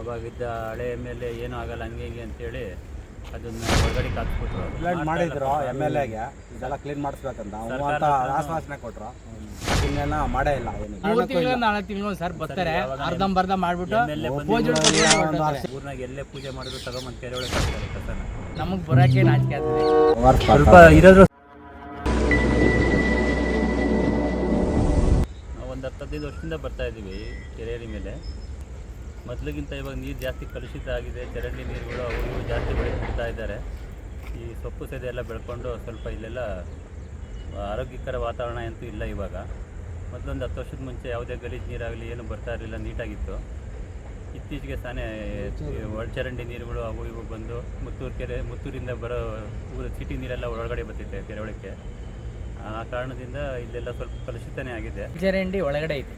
ಅವಾಗಿದ್ದ ಹಳೆ M L A ಏನೂ ಆಗಲ್ಲ ಹಂಗೆ ಹಿಂಗೆ ಅಂತೇಳಿ ಅದನ್ನ ಒಳಗಡೆ ಹಾಕ್ಬಿಟ್ರು ಕಂಪ್ಲೇಂಟ್ ಮಾಡಿದ್ರು ಎಂ ಎಲ್ ಎಗೆ ಇದೆಲ್ಲ ಕ್ಲೀನ್ ಮಾಡಿಸ್ಬೇಕಂತ. ಅವ್ನು ಅಂತ ಆಶ್ವಾಸನೆ ಕೊಟ್ರು. ಇನ್ನೇನ ಮಾಡೇ ಇಲ್ಲ ಏನಿಲ್ಲ ಮೂರು ತಿಂಗಳು ನಾಲ್ಕು ತಿಂಗಳು ಸರ್ ಬರ್ತಾರೆ. ಅರ್ಧಂಬರ್ಧ ಮಾಡ್ಬಿಟ್ಟು ಎಂ ಎಲ್ ಎ ಪೂಜೆ ಊರ್ನಾಗ ಎಲ್ಲೇ ಪೂಜೆ ಮಾಡಿದ್ರು ತಗೊಂಬಂದು ಕೆರೆ ಒಳಗೆ ಕಸನ. ನಮಗ್ ಬರಕ್ಕೆ ನಾಚಿಕೆ ಆಗ್ತದೆ ಸ್ವಲ್ಪ ಇರೋದ್ರು ನಾವು ಒಂದು ಹತ್ತು ಹದಿನೈದು ವರ್ಷದಿಂದ ಬರ್ತಾ ಇದ್ದೀವಿ ಕೆರೆಯಲ್ಲಿ ಮೇಲೆ. ಮೊದಲಿಗಿಂತ ಇವಾಗ ನೀರು ಜಾಸ್ತಿ ಕಲುಷಿತ ಆಗಿದೆ ಚರಂಡಿ ನೀರುಗಳು ಅವರು ಇವು ಜಾಸ್ತಿ ಬೆಳೆಸ್ಬಿಡ್ತಾ ಇದ್ದಾರೆ. ಈ ಸೊಪ್ಪು ಸೆದೆ ಎಲ್ಲ ಬೆಳ್ಕೊಂಡು ಸ್ವಲ್ಪ ಇಲ್ಲೆಲ್ಲ ಆರೋಗ್ಯಕರ ವಾತಾವರಣ ಅಂತೂ ಇಲ್ಲ ಇವಾಗ. ಮೊದಲೊಂದು ಹತ್ತು ವರ್ಷದ ಮುಂಚೆ ಯಾವುದೇ ಗಲೀಜು ನೀರಾಗಲಿ ಏನು ಬರ್ತಾ ಇರಲಿಲ್ಲ ನೀಟಾಗಿತ್ತು. ಇತ್ತೀಚೆಗೆ ತಾನೇ ಈ ಒಳಚರಂಡಿ ನೀರುಗಳು ಅವು ಇವು ಬಂದು ಮುತ್ತೂರು ಕೆರೆ ಮುತ್ತೂರಿಂದ ಬರೋ ಊರ ಸಿಟಿ ನೀರೆಲ್ಲ ಒಳಗಡೆ ಬರ್ತಿದೆ ಕೆರೆ ಒಳಕ್ಕೆ ಆ ಕಾರಣದಿಂದ ಇಲ್ಲೆಲ್ಲ ಸ್ವಲ್ಪ ಕಲುಷಿತನೇ ಆಗಿದೆ. ಚರಂಡಿ ಒಳಗಡೆ ಐತೆ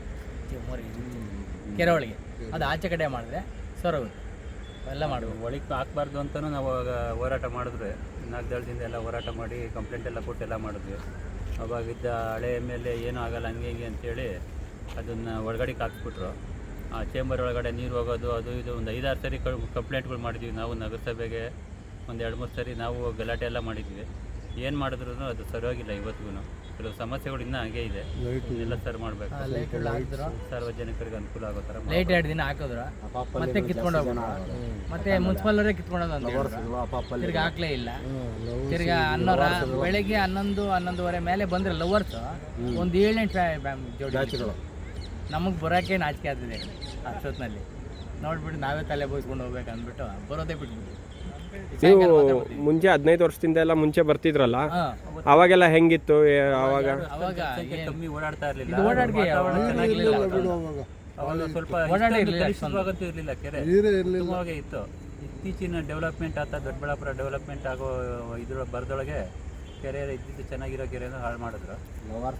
ಈ ಕೆರೆ ಒಳಗೆ ಅದು ಆಚೆ ಕಡೆ ಮಾಡಿದ್ರೆ ಸರೋಗುತ್ತೆ ಎಲ್ಲ ಮಾಡಬೇಕು ಒಳಗೆ ಹಾಕ್ಬಾರ್ದು ಅಂತಲೂ ನಾವು ಅವಾಗ ಹೋರಾಟ ಮಾಡಿದ್ರೆ ನಾಲ್ಕು ದಳದಿಂದ ಎಲ್ಲ ಹೋರಾಟ ಮಾಡಿ ಕಂಪ್ಲೇಂಟ್ ಎಲ್ಲ ಕೊಟ್ಟು ಎಲ್ಲ ಮಾಡಿದ್ವಿ. ಅವಾಗಿದ್ದ ಹಳೆ ಎಂ ಎಲ್ ಎ ಏನೂ ಆಗಲ್ಲ, ಹಂಗೆ ಹಿಂಗೆ ಅಂತೇಳಿ ಅದನ್ನು ಒಳಗಡೆ ಹಾಕ್ಬಿಟ್ರು. ಆ ಚೇಂಬರ್ ಒಳಗಡೆ ನೀರು ಹೋಗೋದು, ಅದು ಇದು ಒಂದು ಐದಾರು ಸರಿ ಕಂಪ್ಲೇಂಟ್ಗಳು ಮಾಡಿದ್ವಿ ನಾವು ನಗರಸಭೆಗೆ. ಒಂದು ಎರಡು ಮೂರು ಸರಿ ನಾವು ಗಲಾಟೆ ಎಲ್ಲ ಮಾಡಿದ್ವಿ. ಏನು ಮಾಡಿದ್ರು ಅದು ಸರಿಯಾಗಿಲ್ಲ ಇವತ್ತಿಗೂ ಕೆಲವು ಸಮಸ್ಯೆಗಳು ಇನ್ನೂ ಹಾಗೆ ಇದೆ. ಎಲ್ಲ ಸರ್ ಮಾಡಬೇಕು. ಸಾರ್ವಜನಿಕರಿಗೆ ಅನುಕೂಲ ಆಗೋ ಥರ ಲೈಟ್ ಎರಡು ದಿನ ಹಾಕೋದ್ರ. ಮತ್ತೆ ಕಿತ್ಕೊಂಡು ಹೋಗೋಣ ಮತ್ತೆ ಮುನ್ಸಿಪಲ್ ಅವರೇ ಕಿತ್ಕೊಂಡು ಅಂತ ಹೇಳಿದ್ರು. ಹಾಕ್ಲೇ ಇಲ್ಲ. ತಿರ್ಗಾ ಹನ್ನೊರ ಬೆಳಗ್ಗೆ ಹನ್ನೊಂದು ಹನ್ನೊಂದುವರೆ ಮೇಲೆ ಬಂದ್ರೆ ಲವರ್ಸ್ ಒಂದು ಏಳೆಂಟು ಜೋಡಿ ನಮಗೆ ಬರೋಕ್ಕೆ ನಾಚಿಕೆ ಆಗ್ತಿದೆ ಅಷ್ಟೊತ್ತಿನಲ್ಲಿ ನೋಡ್ಬಿಟ್ಟು ನಾವೇ ತಲೆ ಬೋಯಿಸ್ಕೊಂಡು ಹೋಗ್ಬೇಕು ಅಂದ್ಬಿಟ್ಟು ಬರೋದೇ ಬಿಟ್ಬಿಟ್ಟು ನೀವು ಮುಂಚೆ ಹದಿನೈದು ವರ್ಷದಿಂದ ಎಲ್ಲ ಮುಂಚೆ ಬರ್ತಿದ್ರಲ್ಲ? ಅವಾಗೆಲ್ಲ ಹೆಂಗಿತ್ತು? ಏ- ಅವಾಗ? ಅವಾಗ ಸಂಖ್ಯೆ ಕಮ್ಮಿ ಓಡಾಡ್ತಾ ಇರಲಿಲ್ಲ. ಇದು ಓಡಾಡ್ಗೆ ವಾತಾವರಣ ಚೆನ್ನಾಗಿರ್ಲಿಲ್ಲ ಅವಾಗ. ಸ್ವಲ್ಪ ಓಡಾಡಿ ಇರ್ಲಿಲ್ಲ ಕಲುಷಿತವಾಗಂತೂ ಇರಲಿಲ್ಲ. ಕೆರೆ ತುಂಬಾಗೆ ಇತ್ತು. ಇತ್ತೀಚಿನ ಡೆವಲಪ್ಮೆಂಟ್ ಆತ ದೊಡ್ಡಬಳ್ಳಾಪುರ ಡೆವಲಪ್ಮೆಂಟ್ ಆಗೋ ಇದ್ರ ಬರದೊಳಗೆ ಕೆರೆ ಇದ್ದಿದ್ದು ಚೆನ್ನಾಗಿರೋ ಕೆರೆನ ಹಾಳು ಮಾಡಿದ್ರು.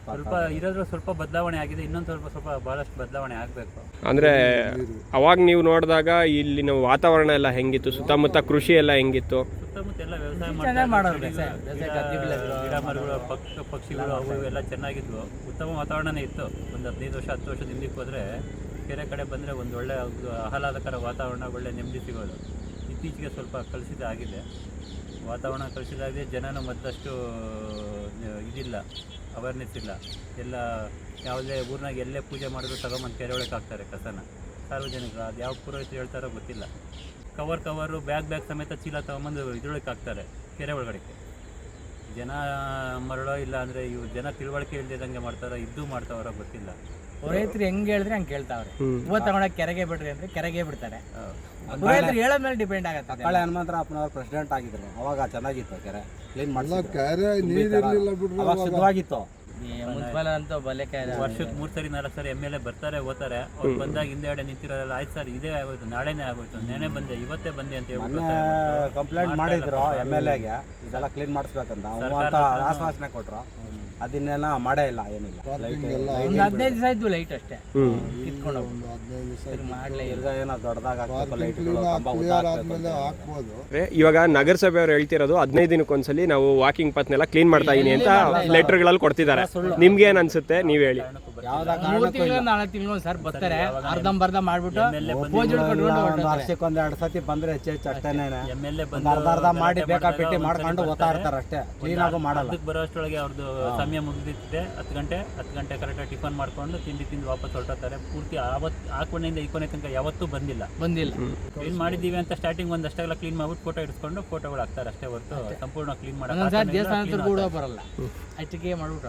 ಸ್ವಲ್ಪ ಇರೋದ್ರ ಸ್ವಲ್ಪ ಬದಲಾವಣೆ ಆಗಿದೆ ಇನ್ನೊಂದು ಸ್ವಲ್ಪ ಸ್ವಲ್ಪ ಬಹಳಷ್ಟು ಬದಲಾವಣೆ ಆಗಬೇಕು. ಅಂದ್ರೆ ಅವಾಗ ನೀವು ನೋಡಿದಾಗ ಇಲ್ಲಿನ ವಾತಾವರಣ ಎಲ್ಲ ಹೆಂಗಿತ್ತು ಸುತ್ತಮುತ್ತ ಕೃಷಿ ಎಲ್ಲ ಹೆಂಗಿತ್ತು? ಸುತ್ತಮುತ್ತ ಎಲ್ಲ ವ್ಯವಸಾಯ ಗಿಡ- ಮರಗಳು ಪಕ್ಷ ಪಕ್ಷಿಗಳು ಅವು ಇವೆಲ್ಲ ಎಲ್ಲ ಚೆನ್ನಾಗಿದ್ವು. ಉತ್ತಮ ವಾತಾವರಣನೇ ಇತ್ತು. ಒಂದು ಹದಿನೈದು ವರ್ಷ ಹತ್ತು ವರ್ಷದ ಹಿಂದಕ್ಕೆ ಹೋದ್ರೆ ಕೆರೆ ಕಡೆ ಬಂದ್ರೆ ಒಂದು ಒಳ್ಳೆ ಆಹ್ಲಾದಕರ ವಾತಾವರಣ ಒಳ್ಳೆ ನೆಮ್ಮದಿ ಸಿಗೋದು. ಇತ್ತೀಚೆಗೆ ಸ್ವಲ್ಪ ಕಲುಷಿತ ಆಗಿದೆ. ವಾತಾವರಣ ಕಲುಷಿತವಾಗಿದೆ, ಜನನೂ ಮತ್ತಷ್ಟು ಇದಿಲ್ಲ ಅವೇರ್ನೆಸ್ ಇಲ್ಲ. ಎಲ್ಲ ಯಾವುದೇ ಊರಿನಾಗ ಎಲ್ಲೇ ಪೂಜೆ ಮಾಡಿದ್ರು ತಗೊಂಬಂದು ಕೆರೆ ಒಳಗೆ ಹಾಕ್ತಾರೆ ಕಸನ. ಸಾರ್ವಜನಿಕರು ಅದು ಯಾವ ಪುರೋಹಿತರು ಹೇಳ್ತಾರೋ ಗೊತ್ತಿಲ್ಲ. ಕವರ್ ಕವರು ಬ್ಯಾಗ್ ಬ್ಯಾಗ್ ಸಮೇತ ಚೀಲ ತಗೊಂಬಂದು ಇದ್ರೊಳಗೆ ಹಾಕ್ತಾರೆ ಕೆರೆ ಒಳಗಡೆಗೆ. ಜನ ಮರಳೋ ಇಲ್ಲ ಅಂದರೆ ಇವು ಜನ ತಿಳುವಳಿಕೆ ಇಲ್ಲದಂಗೆ ಮಾಡ್ತಾರೋ, ಇದ್ದು ಮಾಡ್ತಾವ್ರೋ ಗೊತ್ತಿಲ್ಲ. ಪುರೋಹಿತರು ಹೆಂಗ್ ಹೇಳಿದ್ರೆ ಹಂಗ್ ಕೇಳ್ತಾವ್ರೆ. ಹೂವು ತಗೊಂಡಾಗ ಕೆರೆಗೆ ಬಿಡ್ರಿ ಅಂದ್ರೆ ಕೆರೆಗೆ ಬಿಡ್ತಾರೆ. ಪುರೋಹಿತರು ಹೇಳೋ ಮೇಲೆ ಡಿಪೆಂಡ್ ಆಗತ್ತೆ ಕಳೆ ಹನುಮಂತರ ಅಪ್ಪನವ್ರು ಪ್ರೆಸಿಡೆಂಟ್ ಆಗಿದ್ರು. ಅವಾಗ ಚೆನ್ನಾಗಿತ್ತು ಕೆರೆ. ಕ್ಲೀನ್ ಬಿಡ್ರಿ ಅವಾಗ ಶುದ್ಧವಾಗಿತ್ತು. ಮುನ್ಸಿಪಲ್ ಅಂತ ಬಲೆಕ ವರ್ಷಕ್ಕೆ ಮೂರು ಸರಿ ನಾಲ್ಕು ಸರಿ ಎಂ ಎಲ್ ಎ ಬರ್ತಾರೆ ಹೋಗ್ತಾರೆ ಅವ್ರು ಬಂದಾಗ ಹಿಂದೆಗಡೆ ನಿಂತಿರೋದಲ್ಲ ಆಯ್ತು ಸರ್ ಇದೇ ಆಗೋಯ್ತು ನಾಳೆನೇ ಆಗೋಯ್ತು ನೆನೆ ಬಂದೆ ಇವತ್ತೇ ಬಂದೆ ಅಂತ ಹೇಳ್ಬಿಟ್ಟು ಕಂಪ್ಲೇಂಟ್ ಮಾಡಿದ್ರು ಎಂ ಎಲ್ ಎಗೆ. ಇದೆಲ್ಲ ಕ್ಲೀನ್ ಮಾಡಿಸ್ಬೇಕಂತ. ಕೊಟ್ರು. ಅದನ್ನೆಲ್ಲ ಮಾಡೇ ಇಲ್ಲ ಏನಿಲ್ಲ. ಒಂದು ಹದಿನೈದು ದಿವಸ ಇದ್ವು ಲೈಟ್ ಅಷ್ಟೇ. ಕಿತ್ಕೊಂಡು ಇಲ್ಲ. ಏನೋ ದೊಡ್ಡದಾಗ ಲೈಟ್ಗಳು ಕಂಬ ಉದ್ದ. ಹಾಕ್ಬೋದು. ಅಂದ್ರೆ ಇವಾಗ ನಗರಸಭೆಯವರು ಹೇಳ್ತಿರೋದು ಹದಿನೈದು ದಿನಕ್ಕೊಂದ್ಸಲಿ ನಾವು ವಾಕಿಂಗ್ ಪತ್ನೆಲ್ಲ ಕ್ಲೀನ್ ಮಾಡ್ತಾ ಇದೀನಿ ಅಂತ ಲೆಟರ್ಗಳಲ್ಲಿ ಕೊಡ್ತಿದ್ದಾರೆ. ನಿಮ್ಗೆ ಏನ್ ಅನ್ಸುತ್ತೆ? ನೀವ್ ಹೇಳಿ. ಮೂರು ತಿಂಗಳು ನಾಲ್ಕು ತಿಂಗಳು ಸರ್ ಬರ್ತಾರೆ. ಅರ್ಧಂಬರ್ಧ ಮಾಡ್ಬಿಟ್ಟು ಪೂಜೆ ಕಟ್ಕೊಂಡು ಒಂದು ಹೊರ್ಟೋಗ್ತಾರೆ. ವರ್ಷಕ್ಕೊಂದ್ ಎರಡು ಸತಿ ಬಂದ್ರೆ ಹೆಚ್ಚು ಹೆಚ್ಚು ಅಷ್ಟೇನೆ. ಎಂ ಎಲ್ ಎ ಒಂದು ಅರ್ಧ ಅರ್ಧ ಮಾಡಿ ಮಾಡ್ಕೊಂಡು ಓದ್ತಾ ಇರ್ತಾರೆ ಅಷ್ಟೇ. ಕ್ಲೀನ್ ಆಗು ಮಾಡಲ್ಲ. ಅದಕ್ಕೆ ಬರೋ ಅಷ್ಟರೊಳಗೆ ಅವ್ರದ್ದು ಸಮಯ ಮುಗಿದಿತ್ತೆ ಹತ್ತು ಗಂಟೆ ಹತ್ತು ಗಂಟೆ ಕರೆಕ್ಟಾಗಿ ಟಿಫನ್ ಮಾಡ್ಕೊಂಡು ತಿಂಡಿ ತಿಂದು ವಾಪಸ್ ಹೊರಟೋತಾರೆ ಪೂರ್ತಿ ಆವತ್ತು ಆ ಕೊನೆಯಿಂದ ಈ ಕೊನೆ ತನಕ ಯಾವತ್ತೂ ಬಂದಿಲ್ಲ. ಬಂದಿಲ್ಲ. ಕ್ಲೀನ್ ಮಾಡಿದೀವಿ ಅಂತ ಸ್ಟಾರ್ಟಿಂಗ್ ಒಂದಷ್ಟೆಲ್ಲ ಕ್ಲೀನ್ ಮಾಡ್ಬಿಟ್ಟು ಫೋಟೋ ಇಡ್ಸ್ಕೊಂಡು ಫೋಟೋಗಳು ಹಾಕ್ತಾರೆ ಅಷ್ಟೇ ಹೊರತು ಸಂಪೂರ್ಣ ಕ್ಲೀನ್ ಮಾಡೋದು ದೇವಸ್ಥಾನ ಕೂಡ ಬರಲ್ಲ. ಅಷ್ಟಕ್ಕೆ ಮಾಡ್ಬಿಟ್ಟು